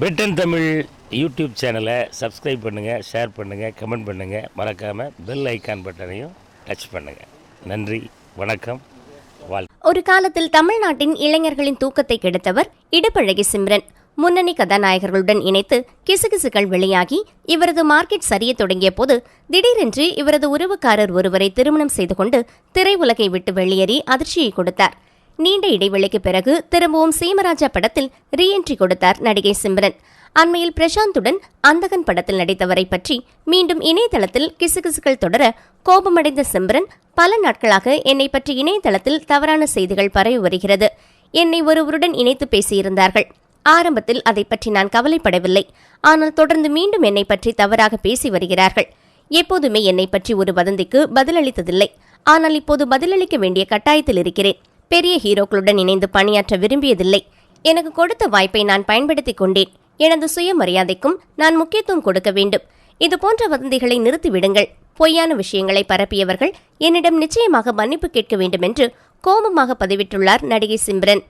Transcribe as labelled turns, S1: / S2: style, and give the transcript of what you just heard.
S1: பெட்டன் Tamil YouTube சேனலை subscribe பண்ணுங்கள் share பண்ணுங்கள் கமெண்ட் பண்ணுங்கள் மறக்காமல் பெல் ஐக்கான் பட்டனையும் டச் பண்ணுங்கள் நன்றி வணக்கம்
S2: ஒரு காலத்தில் தமிழ்நாட்டின் இளைஞர்களின் தூக்கத்தை கெடுத்தவர் இடுப்பழகி சிம்ரன். முன்னணி கதாநாயகர்களுடன் இணைத்து கிசுகிசுகள் வெளியாகி இவரது மார்க்கெட் சரிய தொடங்கிய போது திடீரென்று இவரது உறவுக்காரர் ஒருவரை திருமணம் செய்து கொண்டு திரையுலகை விட்டு வெளியேறி அதிர்ச்சியை கொடுத்தார். நீண்ட இடைவெளிக்கு பிறகு திரும்பவும் சீமராஜா படத்தில் ரீஎன்ட்ரி கொடுத்தார் நடிகை சிம்ரன். அண்மையில் பிரசாந்துடன் அந்தகன் படத்தில் நடித்தவரை பற்றி மீண்டும் இணையதளத்தில் கிசுகிசுகள் தொடர கோபமடைந்த சிம்ரன் பல நாட்களாக என்னை பற்றி இணையதளத்தில் தவறான செய்திகள் பரவி வருகிறது. என்னை ஒருவருடன் இணைத்து பேசியிருந்தார்கள். ஆரம்பத்தில் அதை பற்றி நான் கவலைப்படவில்லை. ஆனால் தொடர்ந்து மீண்டும் என்னை பற்றி தவறாக பேசி வருகிறார்கள். எப்போதுமே என்னை பற்றி ஒரு வதந்திக்கு பதிலளித்ததில்லை. ஆனால் இப்போது பதிலளிக்க வேண்டிய கட்டாயத்தில் இருக்கிறேன். பெரிய ஹீரோக்களுடன் இணைந்து பணியாற்ற விரும்பியதில்லை. எனக்கு கொடுத்த வாய்ப்பை நான் பயன்படுத்திக் கொண்டேன். எனது சுயமரியாதைக்கும் நான் முக்கியத்துவம் கொடுக்க வேண்டும். இது போன்ற வதந்திகளை நிறுத்திவிடுங்கள். பொய்யான விஷயங்களை பரப்பியவர்கள் என்னிடம் நிச்சயமாக மன்னிப்பு கேட்க வேண்டும் என்று கோபமாக பதிவிட்டுள்ளார் நடிகை சிம்ரன்.